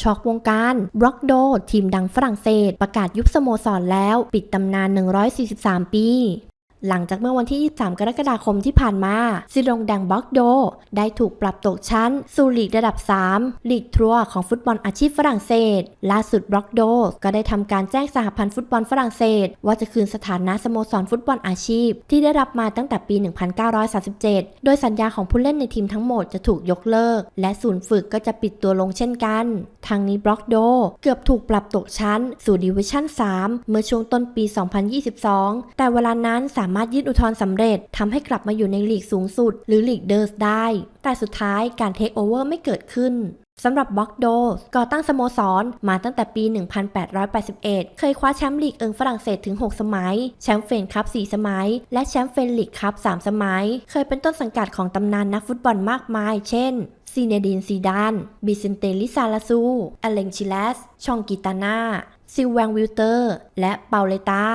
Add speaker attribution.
Speaker 1: ช็อกวงการบล็อกโด ทีมดังฝรั่งเศส ประกาศยุบสโมสรแล้ว ปิดตำนาน 143 ปี หลังจากเมื่อวันที่ 23 กรกฎาคมที่ผ่านมาซิดงแดงบล็อกโด ได้ถูกปรับตกชั้น สู่ลีกระดับ 3 ลีกทัวร์ของฟุตบอลอาชีพฝรั่งเศส ล่าสุดบล็อกโด ก็ได้ทำการแจ้งสหพันธ์ฟุตบอลฝรั่งเศส ว่าจะคืนสถานะสโมสรฟุตบอลอาชีพ ที่ได้รับมาตั้งแต่ปี 1937 โดยสัญญาของผู้เล่นในทีมทั้งหมดจะถูกยกเลิก และศูนย์ฝึกก็จะปิดตัวลงเช่นกันทางนี้บล็อกโด เกือบถูกปรับตกชั้น สู่ดิวิชั่น 3 เมื่อช่วงต้นปี 2022 แต่เวลานั้นสาามารถยื่นอุทธรณ์สำเร็จทำให้กลับมาอยู่ในลีกสูงสุด หรือลีกเดิร์สได้ แต่สุดท้ายการเทคโอเวอร์ไม่เกิดขึ้นสำหรับบล็อกโดก่อตั้งสโมสร มาตั้งแต่ปี 1881 เคยคว้าแชมป์ลีกเอิงฝรั่งเศสถึง 6 สมัย แชมป์เฟนคัพ 4 สมัย และแชมป์เฟนลีกคัพ 3 สมัย เคยเป็นต้นสังกัดของตำนานนักฟุตบอลมากมาย เช่น ซีเนดินซีดาน บิเซนเตลิซาลาซู อเลงชิเลส ชองกิตาน่า ซิลแวงวิลเตอร์ และเปาเลตา